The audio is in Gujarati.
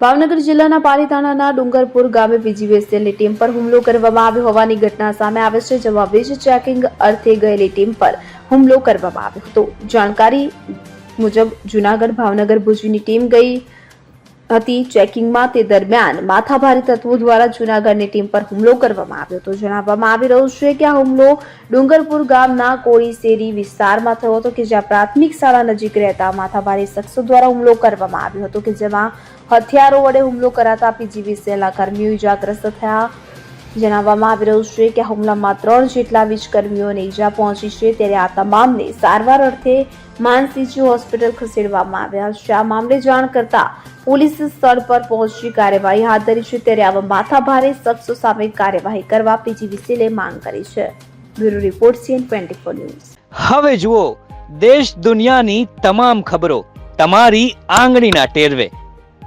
ભાવનગર જિલ્લાના પાલીતાણાના ડુંગરપુર ગામે પીજીવીસીએલની ટીમ પર હુમલો કરવામાં આવ્યો હોવાની ઘટના સામે આવે છે જેમાં વીજ ચેકિંગ અર્થે ગયેલી ટીમ પર હુમલો કરવામાં આવ્યો હતો. જાણકારી મુજબ જુનાગઢ ભાવનગર ભુજની ટીમ ગઈ હતી. ચેકિંગમાં તે દરમિયાન માથાભારી તત્વો દ્વારા જુનાગઢની ટીમ પર હુમલો કરવામાં આવ્યો હતો. જણાવવામાં આવી રહ્યું છે કે આ હુમલો ડુંગરપુર ગામના કોળીસેરી વિસ્તારમાં થયો હતો કે જ્યાં પ્રાથમિક શાળા નજીક રહેતા માથાભારી શખ્સો દ્વારા હુમલો કરવામાં આવ્યો હતો કે જેમાં હથિયારો વડે હુમલો કરાતા પીજીવીસીએલના કર્મીઓ ઇજાગ્રસ્ત થયા. જણાવવામાં આવી રહ્યું છે કે હુમલામાં ત્રણ જેટલા વીજકર્મીઓને ઈજા પહોંચી છે ત્યારે આ તમામને સારવાર અર્થે માનસીજી હોસ્પિટલ ખસેડવામાં આવ્યા છે. આ મામલે જાણ કરતા પોલીસ સ્થળ પર પહોંચી કાર્યવાહી હાથ ધરી છે ત્યારે આવા માથાભારે શખ્સો સામે કાર્યવાહી કરવા પીજીવીસીએલે માંગ કરી છે. Bureau report CN twenty four news. હવે જુઓ, દેશ દુનિયાની તમામ ખબરો તમારી આંગળીના ટેરવે.